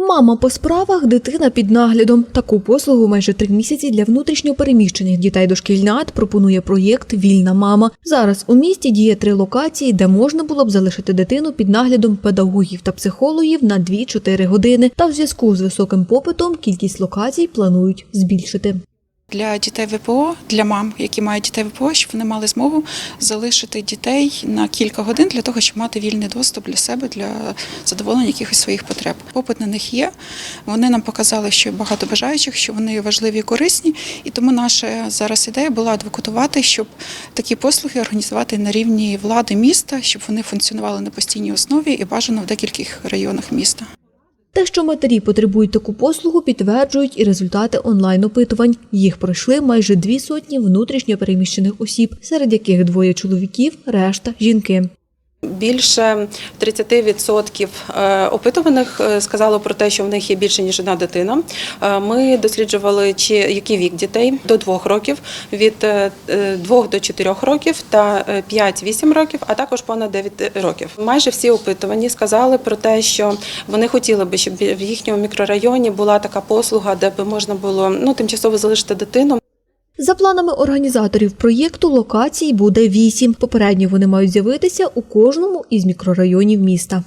Мама по справах, дитина під наглядом. Таку послугу майже три місяці для внутрішньо переміщених дітей дошкільнят пропонує проєкт Вільна мама. Зараз у місті діє три локації, де можна було б залишити дитину під наглядом педагогів та психологів на 2-4 години. Та в зв'язку з високим попитом кількість локацій планують збільшити. Для дітей ВПО, для мам, які мають дітей ВПО, щоб вони мали змогу залишити дітей на кілька годин для того, щоб мати вільний доступ для себе для задоволення якихось своїх потреб. Попит на них є. Вони нам показали, що багато бажаючих, що вони важливі і корисні. І тому наша зараз ідея була адвокатувати, щоб такі послуги організувати на рівні влади міста, щоб вони функціонували на постійній основі і бажано в декількох районах міста. Те, що матері потребують таку послугу, підтверджують і результати онлайн-опитувань. Їх пройшли майже дві сотні внутрішньо переміщених осіб, серед яких двоє чоловіків, решта жінки. Більше 30% е, опитуваних е, сказало про те, що в них є більше ніж одна дитина. Е, Ми досліджували, чи який вік дітей до 2 років, від 2 до 4 років та е, 5-8 років, а також понад 9 років. Майже всі опитувані сказали про те, що вони хотіли би, щоб в їхньому мікрорайоні була така послуга, де би можна було ну тимчасово залишити дитину. За планами організаторів проєкту, локацій буде вісім. Попередньо вони мають з'явитися у кожному із мікрорайонів міста.